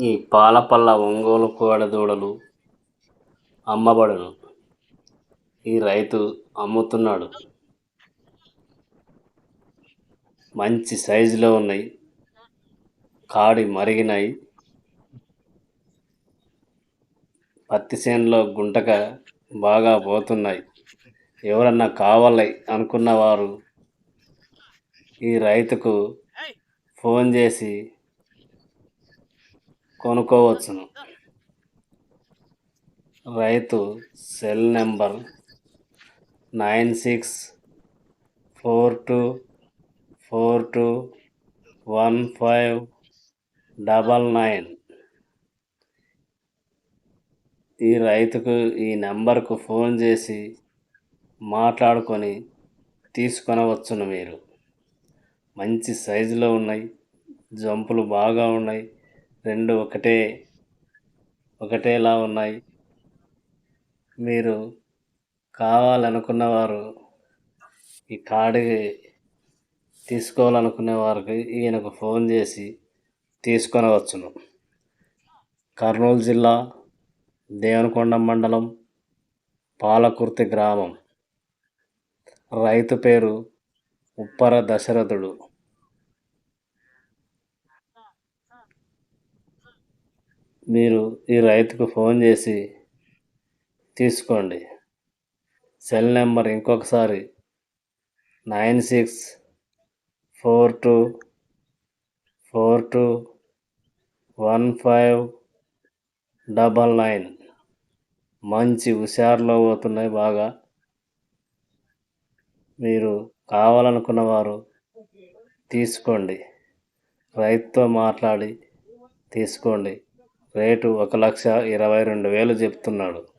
ఈ పాలపల్ల ఒంగోలు కోడదూడలు అమ్మబడును. ఈ రైతు అమ్ముతున్నాడు. మంచి సైజులో ఉన్నాయి. కాడి మరిగినాయి. పత్తి చేనులో గుంటక బాగా పోతున్నాయి. ఎవరన్నా కావాలి అనుకున్నవారు ఈ రైతుకు ఫోన్ చేసి కొనుక్కోవచ్చును. రైతు cell number nine six four two four two one five double nine. ఈ రైతుకు ఈ నెంబర్కు ఫోన్ చేసి మాట్లాడుకొని తీసుకొనవచ్చును మీరు. మంచి సైజులో ఉన్నాయి జంపులు బాగా ఉన్నాయి. రెండు ఒకటే ఒకటేలా ఉన్నాయి. మీరు కావాలనుకున్న వారు ఈ కార్డు తీసుకోవాలనుకునే వారికి ఈయనకు ఫోన్ చేసి తీసుకొనవచ్చును. కర్నూలు జిల్లా దేవనకొండ మండలం పాలకుర్తి గ్రామం. రైతు పేరు ఉప్పర దశరథుడు. మీరు ఈ రైతుకు ఫోన్ చేసి తీసుకోండి. సెల్ నెంబర్ ఇంకొకసారి nine six four two four two one five double nine. మంచి హుషారులో పోతున్నాయి బాగా. మీరు కావాలనుకున్న వారు తీసుకోండి. రైతుతో మాట్లాడి తీసుకోండి. రేటు ఒక లక్ష ఇరవై రెండు వేలు చెప్తున్నాడు.